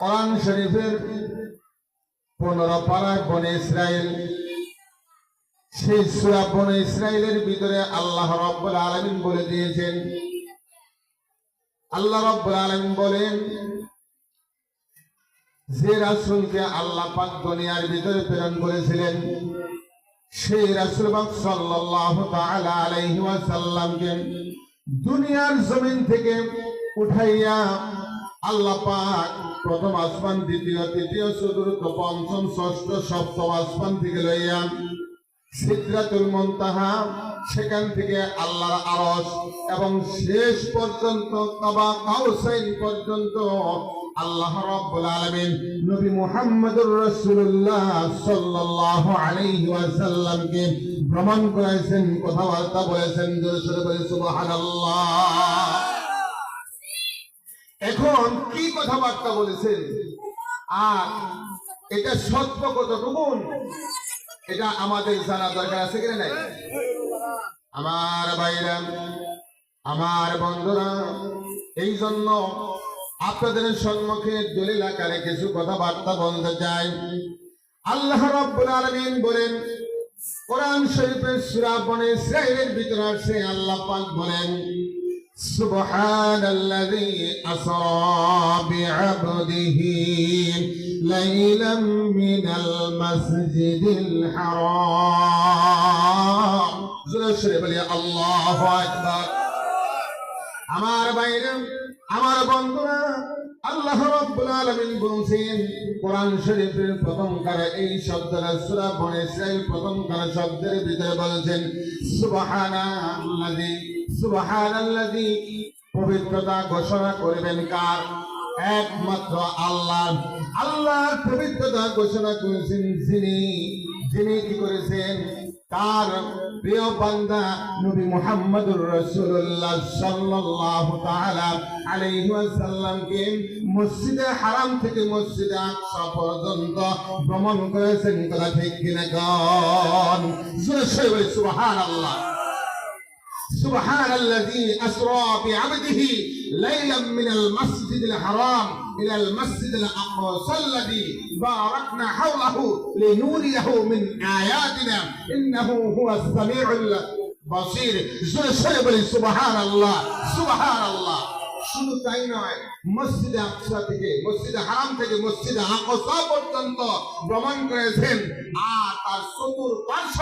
কোরআন শরীফের পনেরো পাড়ায় বনে ইসরায়েল সেই সুরা বনে ইসরায়েলের ভিতরে আল্লাহ রব্বুল আলমিন বলে দিয়েছেন। আল্লাহ রব্বুল আলমিন বলেন, যে রাসুলকে আল্লাহ পাক দুনিয়ার ভিতরে প্রেরণ করেছিলেন, সেই রাসুল পাক সাল্লাল্লাহু তাআলা আলাইহি ওয়াসাল্লামকে দুনিয়ার জমিন থেকে উঠাইয়া আল্লাহ পাক প্রথম আসমান, দ্বিতীয়, তৃতীয়, চতুর্থ, পঞ্চম, ষষ্ঠ, সপ্তম আসমান থেকে লইয়া মুনতাহা, সেখান থেকে আল্লাহর আরশ এবং শেষ পর্যন্ত কাবা কাউসাইন পর্যন্ত আল্লাহ রাব্বুল আলামিন নবী মুহাম্মদুর রাসূলুল্লাহ সাল্লাল্লাহু আলাইহি ওয়াসাল্লামকে ভ্রমণ করেছেন, কথাবার্তা বলেছেন জোরে সুবহানাল্লাহ। এখন কি কথাবার্তা বলেছেন? আর এটা সত্য কতটুকুন এটা আমাদের জানা দরকার আছে কিনা নাই? আমার ভাইরা, আমার বন্ধুরা, এই জন্য আপনাদের সম্মুখে দলিল আকারে কিছু কথাবার্তা বলতে চাই। আল্লাহ রাব্বুল আলামিন বলেন, কোরআন শরীফের সূরা বনে ইসরাঈলের ভিতরে আছে আল্লাহ পাক বলেন سبحان الذي أسرى بعبده ليلا من المسجد الحرام زور شريف لي الله أكبر আমার বাইরে আমার বন্ধুরা আল্লাহ রাব্বুল আলামিন বলছেন কোরআন শরীফের প্রথম কারে এই শব্দটা সূরা বনে ইসরাঈল প্রথম কারে শব্দের ভিতরে বলেছেন সুবহানাল্লাযী সুবহানাল্লাযী পবিত্রতা ঘোষণা করবেন কার? একমাত্র আল্লাহ আল্লাহর পবিত্রতা ঘোষণা করেছেন যিনি। যিনি কি করেছেন? তার প্রিয় বান্দা নবী মুহাম্মদুর রাসূলুল্লাহ সাল্লাল্লাহু তাআলা আলাইহি ওয়াসাল্লামকে মসজিদে হারাম থেকে মসজিদে আকসা পর্যন্ত ভ্রমণ করেছেন কথা ঠিক কিনা কোন? সুবহানাল্লাহ। سبحان الذي أسرى بعبده ليلا من المسجد الحرام إلى المسجد الأقصى الذي باركنا حوله لنوريه من آياتنا إنه هو السميع البصير زرشرب سبحان الله سبحان الله শুধু তাই নয় মসজিদে আকসা থেকে মসজিদে হারাম থেকে মসজিদে আকসা পর্যন্ত ভ্রমণ করেছেন আর তার চতুর পার্শ্ব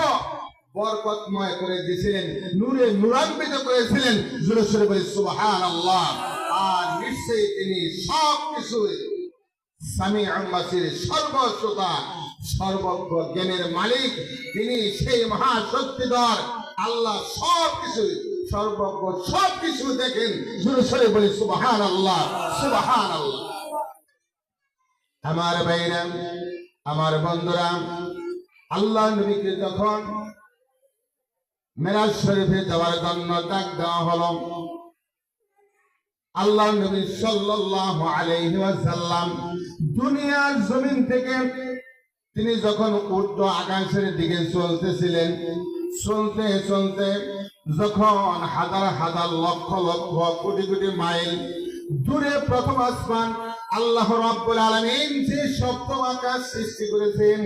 বরকতময় করে দিয়েছিলেন, নূরে নূরান্বিত করেছিলেন জোরে বলি সুবহান আল্লাহ আর নিশ্চয়ই তিনি সব কিছু স্বামী আম্বাসির সর্বশ্রোতা, সর্বজ্ঞ জ্ঞানের মালিক। তিনি সেই মহাশক্তিধর, আল্লাহ সব কিছু সর্বজ্ঞ সব কিছু দেখেন জোরে বলি সুবহান আল্লাহ সুবহান আল্লাহ আমার ভাইরা, আমার বন্ধুরা, আল্লাহ নবীকে যখন মেরাজ শরীফে যাওয়ার জন্য ডাক দেওয়া হল। আল্লাহ নবী সাল্লাল্লাহু আলাইহি ওয়াসাল্লাম দুনিয়ার জমিন থেকে তিনি যখন উর্ধ্ব আকাশের দিকে চলতেছিলেন, চলতে চলতে যখন হাজার হাজার লক্ষ লক্ষ কোটি কোটি মাইল দূরে প্রথম আসমান, আল্লাহ রাব্বুল আলামিন যে সপ্তম আকাশ সৃষ্টি করেছেন,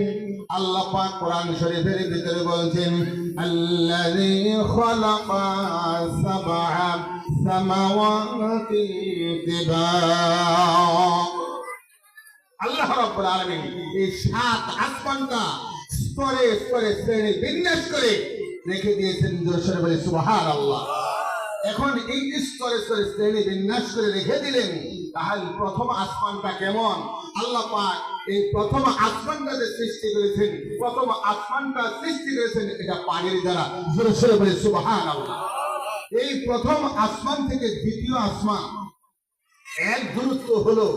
আল্লাহ পাক কোরআন শরীফের ভিতরে বলছেন, আল্লাযী খালাকা সাবআ সামাওয়াতি আল্লাহ রাব্বুল আলামিন এই সাত আসমানটা স্তরে স্তরে শ্রেণি বিন্যাস করে রেখে দিয়েছেন জোরসরে বলে সুবহানাল্লাহ। এখন এই স্তরে স্তরে শ্রেণি বিন্যাস করে রেখে দিলেন, তাহলে প্রথম আসমানটা কেমন? আল্লাহ পাক এই প্রথম আসমানটা যে সৃষ্টি করেছেন, প্রথম আসমানটা সৃষ্টি করেছেন এটা পানির দ্বারা। জোরে সরে বলে সুবাহান এই প্রথম আসমান থেকে দ্বিতীয় আসমান এক দূরত্ব হলো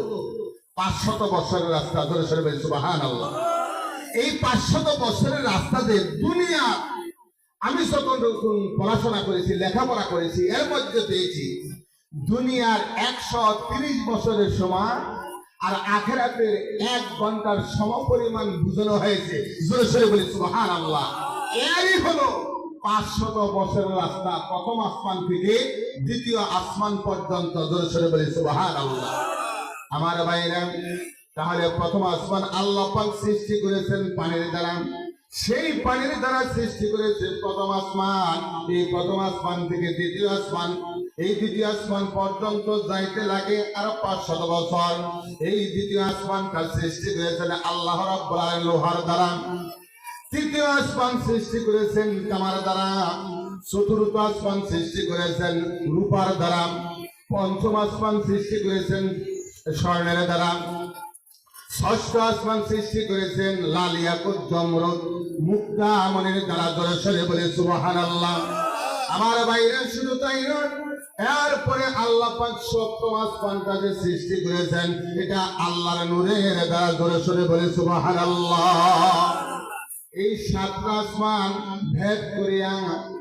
পাঁচশত বছরের রাস্তা। জোরে সরে বলে সুবাহান এই পাঁচশত বছরের রাস্তাতে দুনিয়া আমি যখন পড়াশোনা করেছি, লেখাপড়া করেছি, এর মধ্যে পেয়েছি দুনিয়ার একশো তিরিশ বছরের সময় আর আখেরাতের এক ঘণ্টার সমপরিমাণ বুঝানো হয়েছে। জোরে সরে বলি সুবহান আল্লাহ এরই হলো পাঁচশত বছরের রাস্তা, প্রথম আসমান থেকে দ্বিতীয় আসমান পর্যন্ত। জোরে সরে বলি সুবহান আল্লাহ আমার ভাইরা, তাহলে প্রথম আসমান আল্লাহ সৃষ্টি করেছেন পানির দ্বারা। সেই পানির দ্বারা সৃষ্টি করেছে প্রথম আসমান, এই প্রথম আসমান থেকে দ্বিতীয় আসমান। এই দ্বিতীয় আসমান পর্যন্ত যাইতে লাগে আরও পাঁচশত বছর। এই দ্বিতীয় আসমানটা সৃষ্টি করেছেন আল্লাহ লোহার দ্বারা। তৃতীয় আসমান সৃষ্টি করেছেন তামার দ্বারা। চতুর্থ আসমান সৃষ্টি করেছেন রূপার দ্বারা। পঞ্চম আসমান সৃষ্টি করেছেন স্বর্ণের দ্বারা। ষষ্ঠ আসমান সৃষ্টি করেছেন লাল ইয়াকুত মুক্তা মনের দ্বারা জোরে বলে সুবহান আল্লাহ আমার বাইরে শুধু তাই নয়, এরপরে আল্লাহ পাক সপ্তম আসমানটা যে সৃষ্টি করেছেন, এটা আল্লাহর নূরের দ্বারা জোরে সরে বলে সুবহান আল্লাহ এই সাতটা আসমান ভেদ করিয়া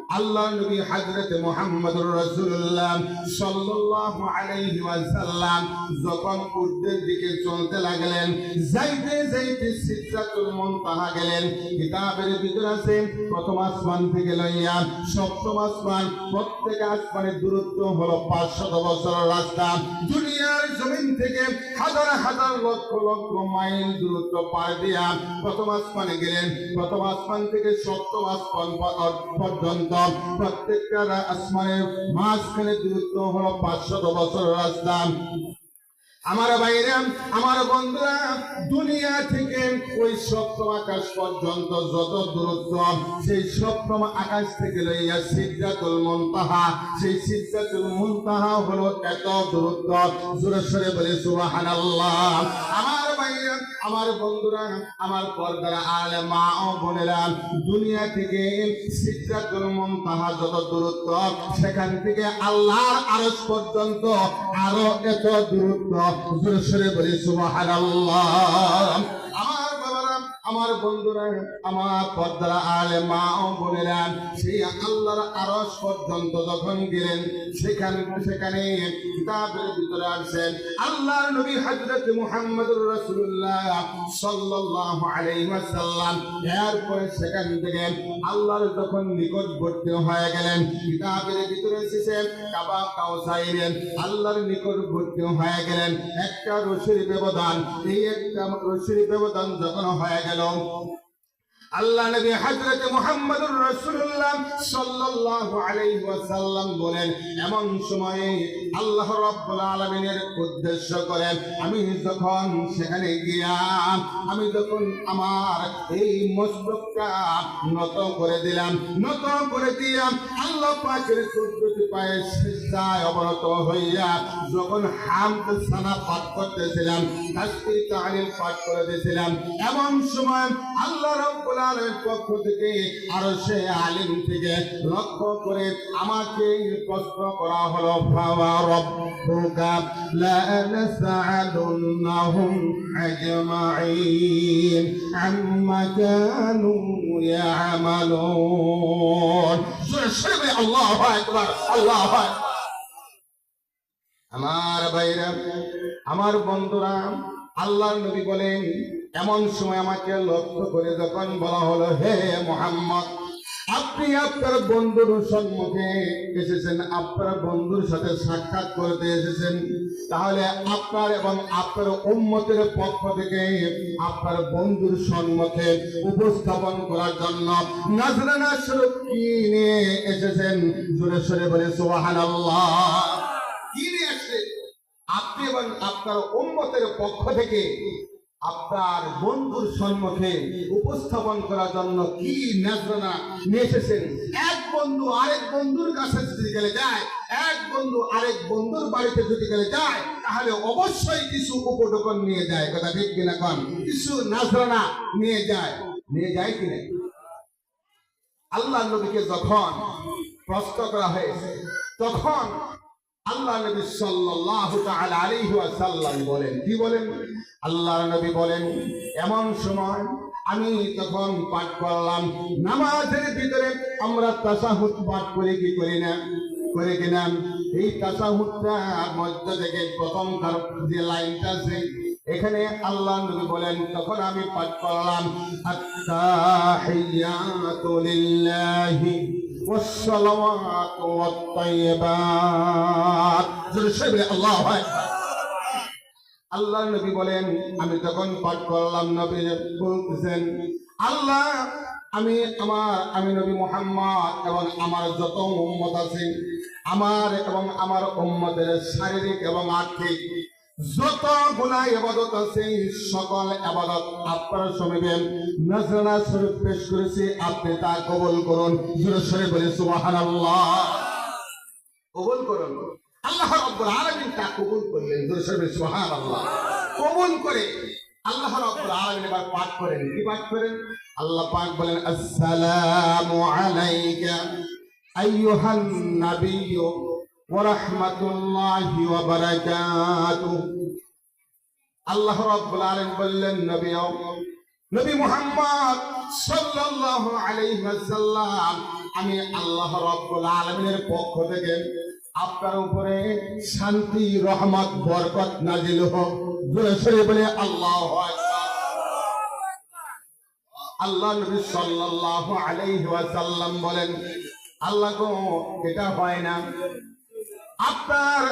আল্লাহ নবী হযরত মুহাম্মদুর রাসূলুল্লাহ সাল্লাল্লাহু আলাইহি ওয়াসাল্লাম যখন উর্দের দিকে চলতে লাগলেন, যাইতে যাইতে সিদরাতুল মুনতাহা গেলেন। কিতাবের ভিতর আছে, প্রথম আসমান থেকে লইয়া সপ্তম আসমান, প্রত্যেক আসমানের দূরত্ব হলো 500 বছরের রাস্তা। দুনিয়ার জমিন থেকে হাজার হাজার লক্ষ লক্ষ মাইল দূরত্ব পার দিয়া প্রথম আসমানে গেলেন। প্রথম আসমান থেকে সপ্তম আসমান পর্যন্ত প্রত্যেকটা আসমানের মাঝখানে দূরত্ব হলো পাঁচশত বছর রাস্তা আমার বাইরে আমার বন্ধুরা, দুনিয়া থেকে ওই সপ্তম আকাশ পর্যন্ত যত দূরত্ব, সেই সপ্তম আকাশ থেকে লইয়া সিদ্ধাতুল মুনতাহা, সেই সিদ্ধাতুল মুনতাহা হলো এত দূরত্ব। জোরে সরে বলে, সুবহানাল্লাহ। আমার বাইরে আমার বন্ধুরা, আমার পর্দার আলে মা ও বোনেরা, দুনিয়া থেকে সিদ্ধাতুল মুনতাহা যত দূরত্ব, সেখান থেকে আল্লাহর আরশ পর্যন্ত আরও এত দূরত্ব। আমার বাবারা, আমার বন্ধুরা, আমার পর্দার আলে মা ও বোনেরা, সেই আল্লাহর আরস পর্যন্ত যখন গেলেন, সেখানে সেখানে কিতাবের ভিতরে আসেন আল্লাহর নবী হযরত মুহাম্মদুর রাসূলুল্লাহ সাল্লাল্লাহু আলাইহি ওয়াসাল্লাম। এরপরে সেখান থেকে আল্লাহর যখন নিকটবর্তী হয়ে গেলেন, কিতাবের ভিতরে এসেছে কাবা কাউসাইরেন আল্লাহর নিকটবর্তী হয়ে গেলেন। একটা রশির ব্যবধান, এই একটা রশির ব্যবধান যখন হয়ে গেল আল্লাহ নবী হযরত মুহাম্মদুর রাসূলুল্লাহ সাল্লাল্লাহু আলাইহি ওয়াসাল্লাম বলেন, এমন সময়ে আল্লাহ রাব্বুল আলামিনের উদ্দেশ্য করে আমি যখন সেখানে গিয়াম আমি যখন আমার এই মস্তকটা নত করে দিলাম, নত করে দিলাম আল্লাহ পাকের কুদরতি পায়ে সিজদায় অবনত হইয়া যখন হামদ সানা পাঠ করতেছিলাম, তাসবিহ তাহলিল পাঠ করে দিয়েছিলাম, এমন সময় আল্লাহ রাব্বুল আলামিনের পক্ষ থেকে আরও সে আলিম থেকে লক্ষ্য করে আমাকে প্রশ্ন করা হলো, ফাওয়া রব্বুকা লা নাসআলুন্নাহুম আজমাইন আম্মা কানু ইয়ামালুন। সূরা আল্লাহু আকবার, আল্লাহু আমার ভাইরা, আমার বন্ধুরা, আল্লাহর নবী বলেন এমন সময় আমাকে লক্ষ্য করে যখন বলা হলো, হে মোহাম্মদ, আপনি আপনার বন্ধুর সম্মুখে এসেছেন, আপনার বন্ধুর সাথে সাক্ষাৎ করতে এসেছেন। তাহলে আপনার এবং আপনার উন্মতের পক্ষ থেকে আপনার বন্ধুর সম্মুখে উপস্থাপন করার জন্য নাজরানা স্বরূপ কি নিয়ে এসেছেন? জোরে সরে বলে, সুবহানাল্লাহ। কি নিয়ে আসছে আপনি এবং আপনার উন্মতের পক্ষ থেকে আপনার বন্ধুর সম্মুখে উপস্থাপন করার জন্য কি নাজরানা নিয়ে এক বন্ধু আরেক বন্ধুর কাছে যদি গেলে যায়, এক বন্ধু আরেক বন্ধুর বাড়িতে যদি গেলে যায়, তাহলে অবশ্যই কিছু উপটোকন নিয়ে যায়। কথা ঠিক কিনা কন? কিছু নাজরানা নিয়ে যায়। নিয়ে যায় কিনা আল্লাহ নবীকে যখন প্রশ্ন করা হয়েছে, তখন আল্লাহ নবী সাল্লাল্লাহু তাআলা আলাইহি ওয়াসাল্লাম বলেন, কি বলেন? আল্লাহ নবী বলেন, এমন সময় আমি তখন পাঠ করলাম, নামাজের ভিতরে আমরা তাসাহুদ পাঠ করে, কি করি না? করে কিনা এই তাসাহুদটা মধ্য থেকে প্রথম যে লাইনটা আছে, এখানে আল্লাহ নবী বলেন, তখন আমি পাঠ করলাম, আত্তাহিয়াতু লিল্লাহি। والصلوات والطيبات জোরে সবে আল্লাহু আকবার আল্লাহ নবী বলেন আমি তখন পাঠ করলাম নবী বলতেছেন আল্লাহ আমি আমার আমি নবী মোহাম্মদ এবং আমার যত উম্মত আছে আমার এবং আমার উম্মতের শারীরিক এবং আর্থিক যত গুণা এবাদত আছে, সকল এবাদত আপনারা শুনবেন নজরানা স্বরূপ পেশ করেছি, আপনি তা কবুল করুন। জোরে সরে বলে, সুবহানাল্লাহ। কবুল করুন। আল্লাহ রাব্বুল আলামিন তা কবুল করলেন। জোরে সরে বলে, সুবহানাল্লাহ। কবুল করে আল্লাহ রাব্বুল আলামিন এবার পাঠ করেন। কি পাঠ করেন? আল্লাহ পাক বলেন, আসসালামু আলাইকা, আইয়ুহান নাবিয়্যু। রাহমাতুল্লাহি ওয়া বারাকাতুহু। আল্লাহ রাব্বুল আলামিন বললেন, নবী নবী মুহাম্মদ সাল্লাল্লাহু আলাইহি ওয়াসাল্লাম, আমি আল্লাহ রাব্বুল আলামিনের পক্ষ থেকে আপনার উপরে শান্তি, রহমত, বরকত নাজিল হোক। জোরে বলে, আল্লাহু আকবার। আল্লাহ নবী সাল্লাল্লাহু আলাইহি ওয়াসাল্লাম বলেন, আল্লাহ গো, এটা হয় না। আপনার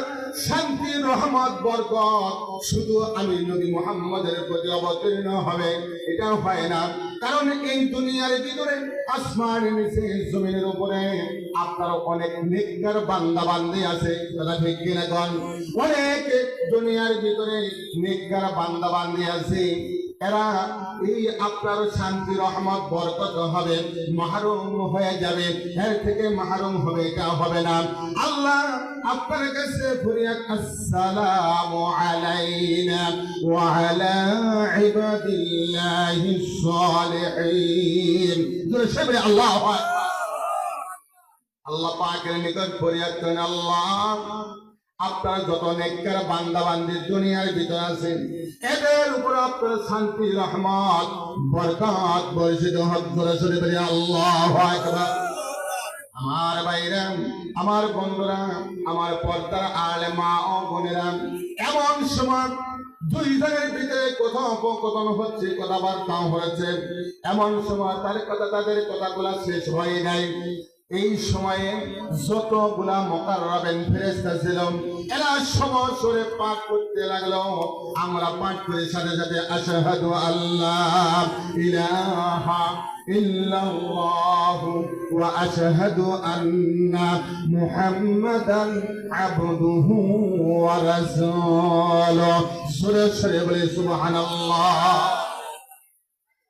শান্তি, রহমত, বরকত শুধু আমি নবী মুহাম্মদের প্রতি অবতীর্ণ হবে। এটা হয় না। কারণ এই দুনিয়ার ভিতরে আসমান জমিনের উপরে আপনার অনেক নেককার বান্দা বান্দি আছে। কথা ঠিক কিনা অনেক দুনিয়ার ভিতরে নেককার বান্দা বান্দি আছে। এরা এই আপনার শান্তি, রহমত, বরকত হবে, মাহরুম হয়ে যাবে। এর থেকে মাহরুম হবে, এটা হবে না। আল্লাহ আপনার কাছে ফরিয়াদ আসসালামু আলাইনা ওয়া আলা ইবাদিল্লাহিস সালিহিন জোরে আল্লাহু আল্লাহ পাকের নিকট ফরিয়াদ করেন আল্লাহ আপনারা যত নেককার বান্দা বান্দি দুনিয়ার ভিতরে আছেন, এদের উপর আপনার শান্তি রহমত, বরকত বর্ষিত হক ধরে সরে বেরিয়ে আল্লাহ আমার বাইরা আমার বন্ধুরা, আমার পর্দার আলে মা ও বোনেরা, এমন সময় দুই জনের ভিতরে কথোপকথন হচ্ছে কথাবার্তা হয়েছে এমন সময় তার কথা, তাদের কথাগুলা শেষ হয় নাই। এই সময়ে যতগুলা মকার রবেন ফেরেস্তা ছিল এরা সমসরে পাঠ করতে লাগল। আমরা পাঠ করে সাথে সাথে, আশহাদু আল্লাহ ইলাহা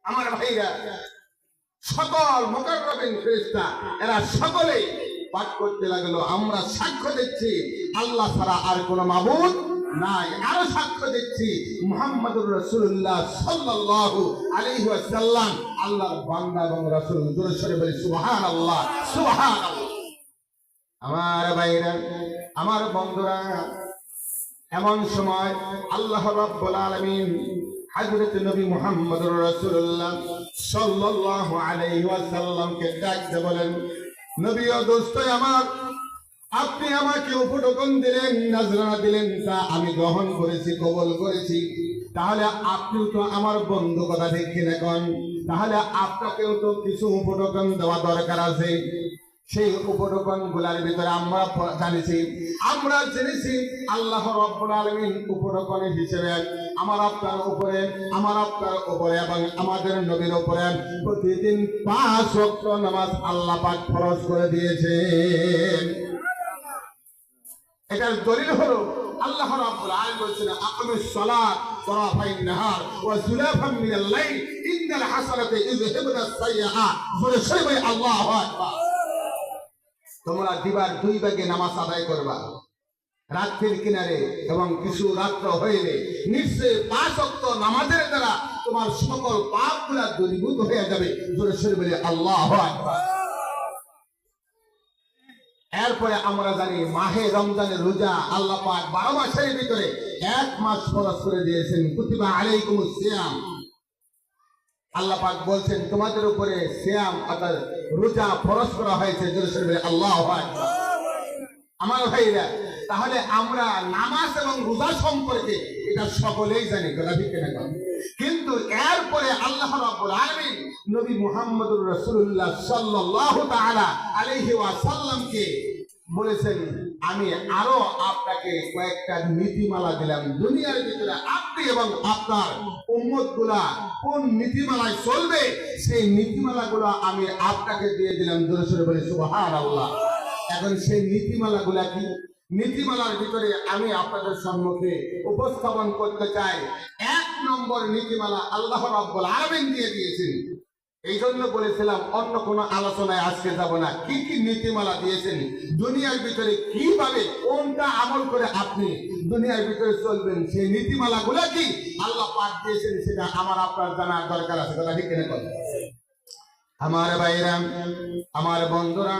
আমার ভাইরা সকল মোকাররবিন ফেরেশতা, এরা সকলেই পাঠ করতে লাগল। আমরা সাক্ষ্য দিচ্ছি, আল্লাহ ছাড়া আর কোনো মাবুদ নাই। আরও সাক্ষ্য দিচ্ছি, মুহাম্মদুর রাসূলুল্লাহ সাল্লাল্লাহু আলাইহি ওয়াসাল্লাম, আল্লাহর বান্দা এবং রাসূল। জোরে বলি, সুবহানাল্লাহ সুবহানাল্লাহ। আমার ভাইরা, আমার বন্ধুরা, এমন সময় আল্লাহ রাব্বুল আলামিন হযরত নবী মুহাম্মদুর রাসূলুল্লাহ সাল্লাল্লাহু আলাইহি ওয়াসাল্লামকে ডাকতে বলেন, নবী ও দোস্ত আমার, আপনি আমাকে উপটকন দিলেন, নজরানা দিলেন, তা আমি গ্রহণ করেছি, কবল করেছি। তাহলে আপনিও তো আমার বন্ধু কথা দেখি এখন। তাহলে আপনাকেও তো কিছু উপটকন দেওয়া দরকার আছে। সেই উপটোকনগুলার ভিতরে আমরা জানিছি, আমরা জেনেছি আল্লাহ রব্বুল আলমিন উপটোকন হিসেবে আমার আপনার উপরে, আমার আপনার উপরে এবং আমাদের নবীর উপরে প্রতিদিন পাঁচ ওয়াক্ত নামাজ আল্লাহ পাক ফরজ করে দিয়েছে। এটার দলিল হলো, আল্লাহ রাব্বুল আলামিন বলছেন আকিমিস সালাত তরাফাইন নাহার ওয়া জুলাফান মিনাল লাইল, ইন্নাল হাসানাতি ইযহিবুনাস সাইয়্যাআত জোরে সরে আল্লাহু আকবার। তোমরা দিবার দুই ভাগে নামাজ আদায় করবা। রাত্রির কিনারে এবং কিছু রাত্র হইলে নিশ্চয় পাঁচ অক্ত নামাজের দ্বারা তোমার সকল পাপগুলা দূরীভূত হয়ে যাবে। জোরে সরে বলে, আল্লাহ এরপরে আমরা জানি মাহে রমজানের রোজা আল্লাহ পাক বারো মাসের ভিতরে এক মাস ফরজ করে দিয়েছেন। প্রতিভা আলাইকুম সিয়াম। আল্লাহ পাক বলছেন, তোমাদের উপরে শ্যাম অর্থাৎ রোজা ফরজ করা হয়েছে আল্লাহ আমার ভাইরা তাহলে আমরা নামাজ এবং রোজা সম্পর্কে এটা সকলেই জানি ঠিক কিনা? কিন্তু এরপরে আল্লাহ রাব্বুল আলামিন নবী মুহাম্মদুর রাসূলুল্লাহ সাল্লাল্লাহু তাআলা আলাইহি বলেছেন আমি আরও আপনাকে কয়েকটা নীতিমালা দিলাম। দুনিয়ার ভিতরে আপনি এবং আপনার উম্মতগুলা কোন নীতিমালায় চলবে, সেই নীতিমালা গুলো আমি আপনাকে দিয়ে দিলাম সোরে বলে সুবহান আল্লাহ এখন সেই নীতিমালা গুলা কি? নীতিমালার ভিতরে আমি আপনাদের সম্মুখে উপস্থাপন করতে চাই। এক নম্বর নীতিমালা আল্লাহ রাব্বুল আলামিন দিয়ে দিয়েছেন। এই জন্য বলেছিলাম, অন্য কোন আলোচনায় আজকে যাব না। কি কি নীতিমালা দিয়েছেন? দুনিয়ার ভিতরে কীভাবে, কোনটা আমল করে আপনি দুনিয়ার ভিতরে চলবেন? সেই নীতিমালা গুলা কি আল্লাহ পাক দিয়েছেন সেটা আমার আপনার জানার দরকার আছে, কথা ঠিক কিনা কথা আমার ভাইরা, আমার বন্ধুরা,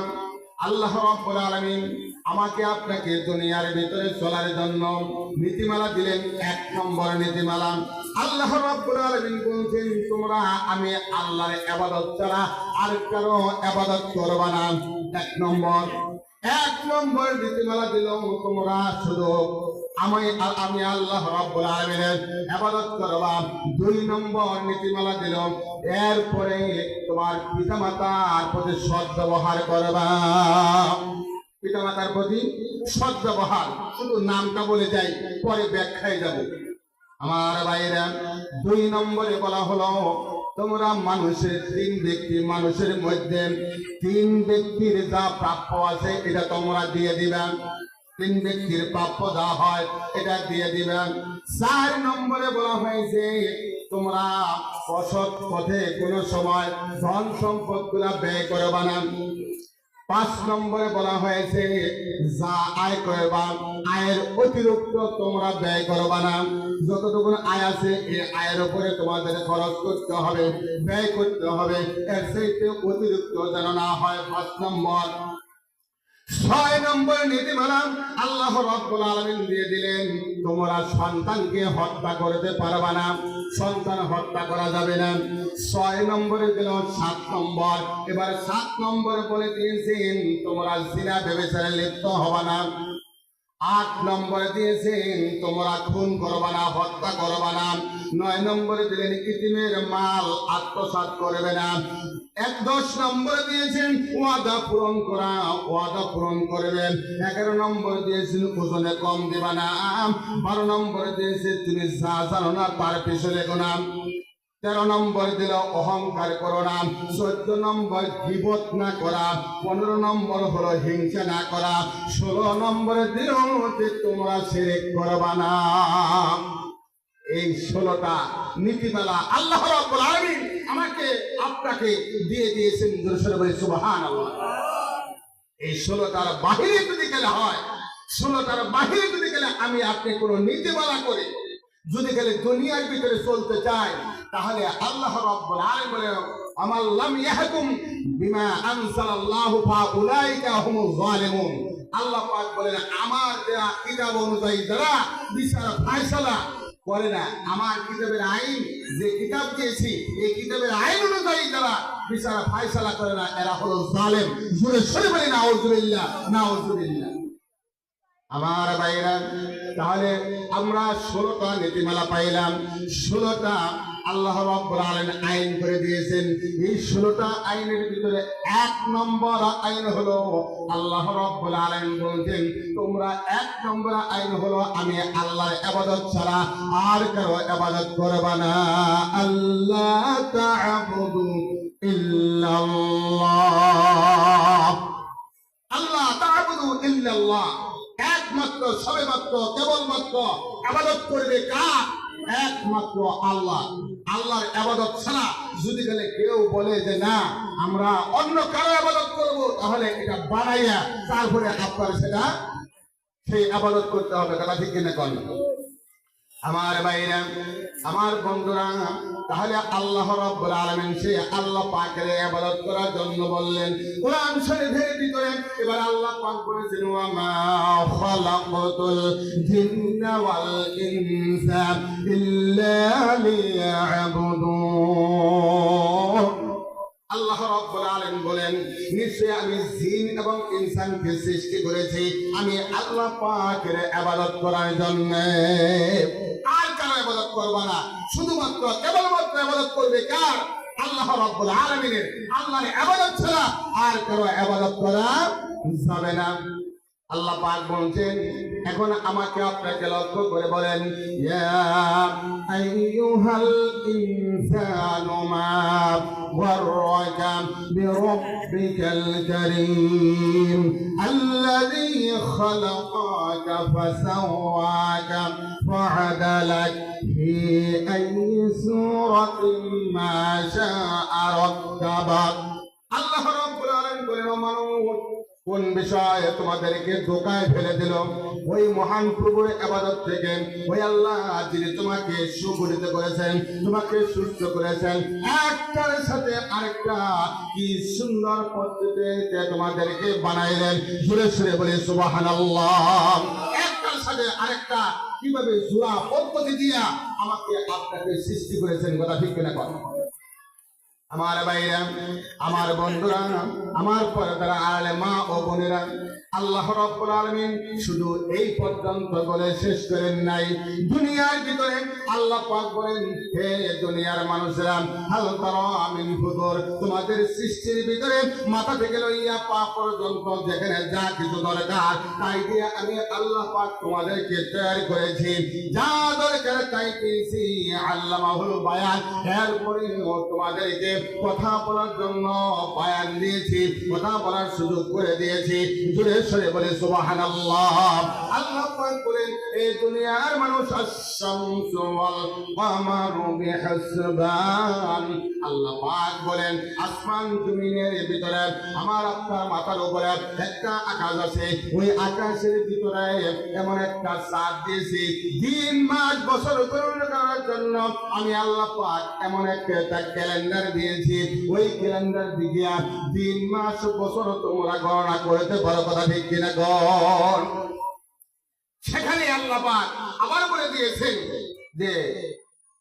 আল্লাহ রাব্বুল আলামিন আমাকে আপনাকে দুনিয়ার ভিতরে চলার জন্য নীতিমালা দিলেন। এক নম্বর নীতিমালা আল্লাহ রাব্বুল আলামিন বলছেন, তোমরা আমি আল্লাহর ইবাদত ছাড়া আর কারও ইবাদত করবা না। এক নম্বর। এক নম্বর নীতিমালা দিল, তোমরা শুধু আমি আমি আল্লাহ রাব্বুল আলামিনের ইবাদত করবা। দুই নম্বর নীতিমালা দিল, এরপরে তোমার পিতামাতার প্রতি সৎ ব্যবহার করবা। পিতামাতার প্রতি সৎ ব্যবহার, শুধু নামটা বলে যাই, পরে ব্যাখ্যায় যাব। আমার বাইরা দুই নম্বরে বলা হলো, তোমরা মানুষের তিন ব্যক্তি, মানুষের মধ্যে তিন ব্যক্তির যা প্রাপ্য আছে, এটা তোমরা দিয়ে দিবেন তিন ব্যক্তির প্রাপ্য যা হয়, এটা দিয়ে দিবেন চার নম্বরে বলা হয়েছে, তোমরা অসৎ পথে কোনো সময় ধন সম্পদগুলা ব্যয় করবা না। পাঁচ নম্বরে বলা হয়েছে, যা আয় করবা, আয়ের অতিরিক্ত তোমরা ব্যয় করবা না। যতটুকু আয় আছে, এই আয়ের উপরে তোমাদের খরচ করতে হবে, ব্যয় করতে হবে। এর সেই অতিরিক্ত যেন না হয়, পাঁচ নম্বর। ছয় নম্বর নীতিমালা আল্লাহ রব্বুল আলমিন দিয়ে দিলেন, তোমরা সন্তানকে হত্যা করতে পারবে না, সন্তান হত্যা করা যাবে না। ছয় নম্বরে দিল সাত নম্বর। এবার সাত নম্বরে বলে দিয়েছেন, তোমরা জিনা ভেবেচারে লিপ্ত হবে না। আট নম্বরে দিয়েছেন, তোমরা খুন করবা না, হত্যা করবা না। নয় নম্বরে দিলেন, ইতিমের মাল আত্মসাৎ করবে না। এক দশ নম্বর দিয়েছেন, ওয়াদা পূরণ করা, ওয়াদা পূরণ করবেন এগারো নম্বর দিয়েছেন, ওজনে কম দিবা না। বারো নম্বরে দিয়েছে তুমি যা জানো না, তার পিছনে গোনাম তেরো নম্বর দিল অহংকার করো না চোদ্দ নম্বর গিবত না করা, পনেরো নম্বর হলো হিংসা না করা, ষোলো নম্বরে দিল যে তোমরা সেরে করবা না। এই ষোলোটা নীতিমালা আল্লাহ আমাকে, আপনাকে দিয়ে দিয়েছেন সুবহানাল্লাহ। এই ষোলোটার বাহিরে যদি গেলে হয়, ষোলোটার বাহিরে যদি গেলে আমি আপনি কোনো নীতিমালা করে? যদি গেলে দুনিয়ার ভিতরে চলতে চাই তাহলে আল্লাহ রাব্বুল আলামিন বলে, আমাল লাম ইয়াহকুম বিমা আনসালাল্লাহু ফাউলাইকা হুমুজ জালিমুন আল্লাহ পাক বলেন, আমার দেয়া কিতাব অনুযায়ী যারা বিচার ফয়সালা করে না, আমার কিতাবের আইন, যে কিতাব দিয়েছি, এই কিতাবের আইন অনুযায়ী যারা বিচার ফয়সালা করে না, এরা হলো জালেম। সরে বলে না আউযুবিল্লাহ না আউযুবিল্লাহ আমার ভাইরা, তাহলে আমরা ষোলোটা নীতিমালা পাইলাম। ষোলোটা আল্লাহ রব্বুল আলামিন আইন করে দিয়েছেন। এই ষোলোটা আইনের ভিতরে এক নম্বর আইন হলো আল্লাহ রব্বুল আলামিন বলছেন, তোমরা এক নম্বর আইন হলো আমি আল্লাহর ইবাদত ছাড়া আর কারও ইবাদত করবা না। আল্লাহ তা'বুদু ইল্লাল্লাহ। আল্লাহ তা'বুদু ইল্লাল্লাহ। একমাত্র সবে সবেমাত্র, কেবলমাত্র আবাদত করবে কার? একমাত্র আল্লাহ। আল্লাহর আবাদত ছাড়া যদি গেলে কেউ বলে যে না, আমরা অন্য কারও আবাদত করব, তাহলে এটা বানাইয়া তারপরে আপনার সেটা সেই আবাদত করতে হবে। কথা ঠিক কিনা কন? আমার বাইরে, আমার বন্ধুরা, তাহলে আল্লাহ রব্বুল আলামিন সে আল্লাহ পাকের ইবাদত করার জন্য বললেন, কোরআন শরীফের ভিতরে এবার আল্লাহ পাক বলেছেন ওয়া মা খালাকাতুল জিন্না ওয়াল ইনসা ইল্লা লিয়াবুদুন। আল্লাহ রাব্বুল আলামিন বলেন নিশ্চয় আমি ইনসানকে সৃষ্টি করেছি। আমি আল্লাহ পাকের ইবাদত করার জন্য। আর কারও ইবাদত না। শুধুমাত্র কেবলমাত্র ইবাদত করবে কার? আল্লাহ রাব্বুল আলামিনের। আল্লাহর ইবাদত ছাড়া আর কারও ইবাদত করা যাবে না। আল্লাহ পাক বলছেন, এখন আমাকে আপনাকে লক্ষ্য করে বলেন আইয়ুহাল ইনসানু মা ওয়াররাকা বিরাব্বিকাল কারীম, আল্লাযী খালাকাকা ফাসাওয়াকা ফাআদালাক ফি আইয়ি সূরাতিন মা শাআ রাক্কাবাক আল্লাহ রাব্বুল কোন বিষয়ে তোমাদেরকে ধোকায় ফেলে দিল? ওই মহান প্রভুর আবাদত থেকে, ওই আল্লাহ যিনি তোমাকে সুগঠিত করেছেন, তোমাকে সুস্থ করেছেন। একটার সাথে আরেকটা কি সুন্দর পদ্ধতিতে তোমাদেরকে বানাইলেন? সুরে সুরে বলে, সুবহানাল্লাহ। একটার সাথে আরেকটা কীভাবে জোড়া পদ্ধতি দিয়া আমাকে আপনাকে সৃষ্টি করেছেন, কথা ঠিক কিনা কথা আমার ভাইরা, আমার বন্ধুরা, আমার পর্দারা আলে মা ও বোনেরা, আল্লাহ রাব্বুল আলামিন শুধু এই পর্যন্ত বলে শেষ করেন নাই। দুনিয়ার ভিতরে আল্লাহ পাক বলেন, হে দুনিয়ার মানুষেরা, হাল তারা আমিন ফুদুর তোমাদের সৃষ্টির ভিতরে মাথা থেকে লইয়া পা পর্যন্ত যেখানে যা কিছু দরকার, তাই দিয়ে আমি আল্লাহ পাক তোমাদেরকে তৈরি করেছি। যা দরকার তাই পেয়েছি, আল্লামাহুল বায়ান। এরপরে তোমাদেরকে কথা বলার জন্য বায়ান দিয়েছি, কথা বলার সুযোগ করে দিয়েছি। জুড়ে সরে বলে, সুবহানাল্লাহ। আল্লাহ বলেন এই দুনিয়ার মানুষ আল্লাহ পাক বলেন, আসমান জমিনের ভিতরে আমার আপনার মাথার উপরে একটা আকাশ আছে। ওই আকাশের ভিতরে এমন একটা চাঁদ দিয়েছি। দিন, মাস, বছর করার জন্য আমি আল্লাহ পাক এমন একটা ক্যালেন্ডার দিয়েছি। ওই ক্যালেন্ডার দিকে দিন মাস বছর তোমরা গণনা করতে পারো কথা ঠিক কিনা গণ সেখানে আল্লাহ পাক আবার বলে দিয়েছেন যে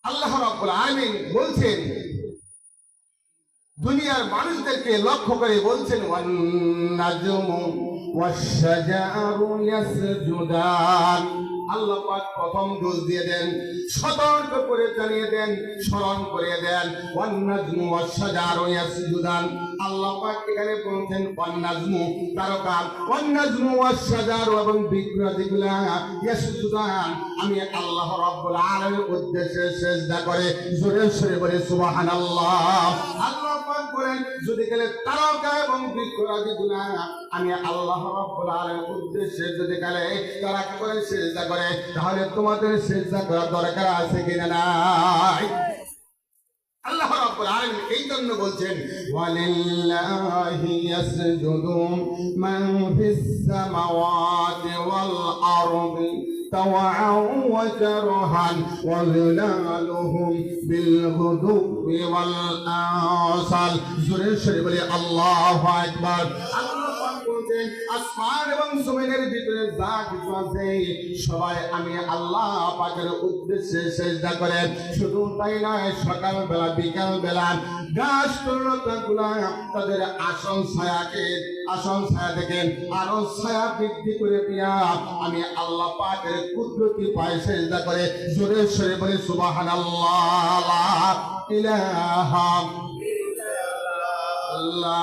আল্লাহ রাব্বুল আলামিন বলছেন, দুনিয়ার মানুষদেরকে লক্ষ্য করে বলছেন ওয়ান নাজমু ওয়াশ-শাজারু ইয়াসজুদান আল্লাহ পাক প্রথম ডোজ দিয়ে দেন, সতর্ক করে জানিয়ে দেন, স্মরণ করে দেন। ওয়ান নাজমু ওয়াশ-শাজারু ইয়াসজুদান। আল্লাহ পাক এখানে বলছেন ওয়ান নাজমু তারকা ওয়ান নাজমু ওয়াশ-শাজারু এবং আমি আল্লাহ রাব্বুল আলামিনের উদ্দেশ্যে সেজদা করে, জোরে বলে, সুবহানাল্লাহ। আল্লাহ পাক বলেন, যদি গেলে তারকা এবং আমি আল্লাহ রাব্বুল আলামিনের উদ্দেশ্যে যদি গেলে তারা করে সেজদা করে তাহলে তোমাদের সেজদা করার দরকার আছে কিনা নাই আল্লাহ রাব্বুল আলামিন এই জন্য বলছেন ওয়ালিল্লাহি ইয়াসজুদু মান ফিস সামাওয়াতি ওয়াল আরদি طوعا وكرها وظلالهم بالغدو والآصال زور الشريف الله أكبر আল্লাহ মধ্যে আসমান এবং জমিনের ভিতরে যা কিছু আছে, সবাই আমি আল্লাহ পাকের উদ্দেশ্যে চেষ্টা করে। শুধু তাই নয়, সকালবেলা, বিকালবেলা গাছ তরুণতাগুলা তাদের আসন ছায়াকে আসন ছায়া থেকে আরও ছায়া বৃদ্ধি করে দিয়া আমি আল্লাহ পাকের কুদরতি পায় চেষ্টা করে, জোরে সরে বলে সুবাহান আল্লাহ ইলাহা লা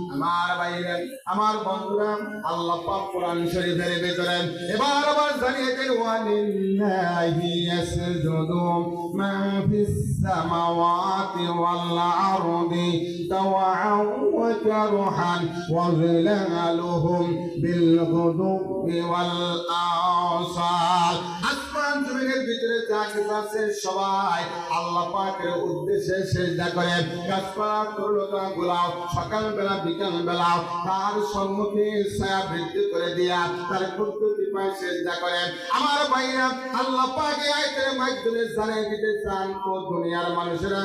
আমার বাইরে। আমার বন্ধুরা আল্লাহ পাক কোরআন শরীফের ভিতরে। এবার আবার জানিয়েছেন ওয়ালিল্লাহি ইয়াসজুদু মা ফিস সামাওয়াতি ওয়াল আরদি তাওআন ওয়া কারহান ওয়া জিলালুহুম বিল গুদুবি ওয়াল আসাল আসমান জমিনের ভিতরে যা কিছু আছে সবাই আল্লাহ পাকের উদ্দেশ্যে সেজদা করে গাছপালা তরুলতা গুলাও সকাল বেলা বিকাল বেলা তার সম্মুখে ছায়া বৃদ্ধি করে দিয়া তার কুদ্দুতি পায় সেজদা করেন। আমার ভাইরা আল্লাহ পাকে আয়াতের মাধ্যমে জানিয়ে দিতে চান, ও দুনিয়ার মানুষেরা,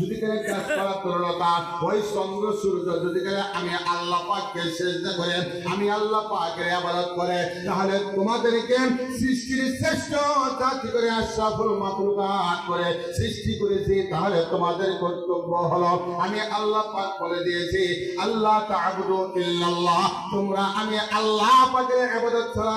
যদি করে কাজ করা তরলতা ওই চন্দ্র, সূর্য, যদি করে আমি আল্লাহ পাককে সেজদা করে, আমি আল্লাহ পাকের ইবাদত করে, তাহলে তোমাদেরকে সৃষ্টির শ্রেষ্ঠ জাতি করে, আশরাফুল মাখলুকাত করে সৃষ্টি করেছি, তাহলে তোমাদের কর্তব্য হলো, আমি আল্লাহ পাক বলে দিয়েছি, আল্লাহ তা'বুদু ইল্লাল্লাহ, তোমরা, আমি আল্লাহ পাকের ইবাদত ছাড়া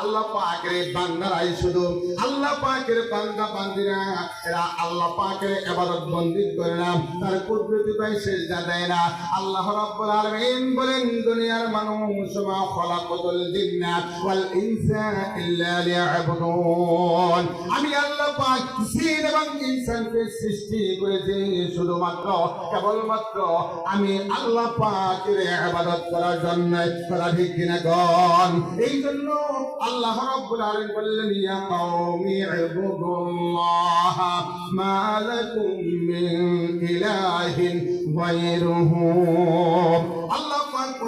আল্লাহ পাকের শুধু। আল্লাহ পাকের বান্দা এরা আল্লাহ পাকের বন্দি করে না, তার কুদরতি দেয় না। আল্লাহ আলামিন বলেন, দুনিয়ার মানুষ মা ওয়াল ইনসা ইল্লা আমি আল্লাহ পাক জিন এবং ইনসানকে সৃষ্টি করেছি শুধুমাত্র, কেবলমাত্র আমি আল্লাহ পাকের ইবাদত করার জন্য। করা ঠিক কিনা এই জন্য আল্লাহ রাব্বুল আলামিন বললেন, ইয়া কওমি ইবুদুল্লাহ, মা লাকুম মিন ইলাহিন গায়রুহু। আল্লাহ পাক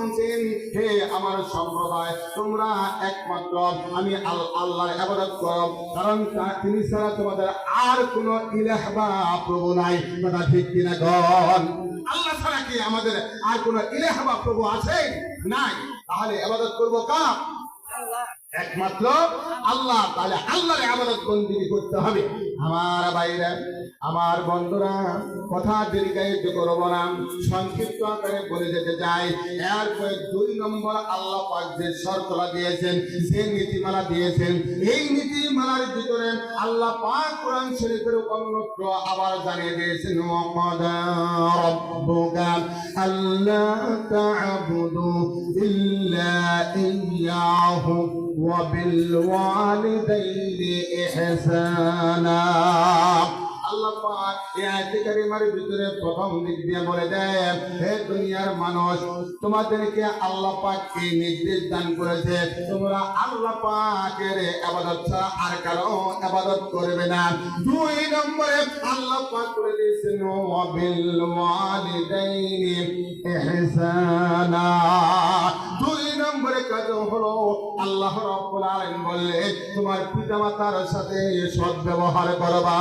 হে আমার সম্প্রদায়, তোমরা একমাত্র, আমি আল- আল্লাহর ইবাদত করো কারণ তিনি ছাড়া তোমাদের আর কোনো ইলাহ বা প্রভু নাই, কথা ঠিক কিনা গন আল্লাহ ছাড়া কি আমাদের আর কোনো ইলাহ বা প্রভু আছে? নাই। তাহলে ইবাদত করব কার? একমাত্র আল্লাহ তাহলে আল্লাহর আমানত বন্দিনী করতে হবে। আমার বাইরে আমার বন্ধুরা, কথা দীর্ঘায়িত করব না, সংক্ষিপ্ত আকারে বলে যেতে চাই। এরপরে দুই নম্বর আল্লাহ পাক যে শর্তলা দিয়েছেন, যে নীতিমালা দিয়েছেন, এই নীতিমালার ভিতরে আল্লাহ পাক কোরআন শরীফের অন্যত্র আবার জানিয়ে দিয়েছেন আল্লাহ তা'বুদু ইল্লা ইয়াহু ওয়া বিল ওয়ালিদাইনি ইহসানা। পাক এই আল্লাহ পাক এই নির্দেশ দান করেছে। তোমরা আল্লাহ পাকের আর কারও নম্বরে আল্লাহ পাক করে দিয়েছেন দুই নম্বরে কাজ হলো, আল্লাহ রাব্বুল আলামিন বললেন তোমার পিতামাতার সাথে সৎ ব্যবহার করবা।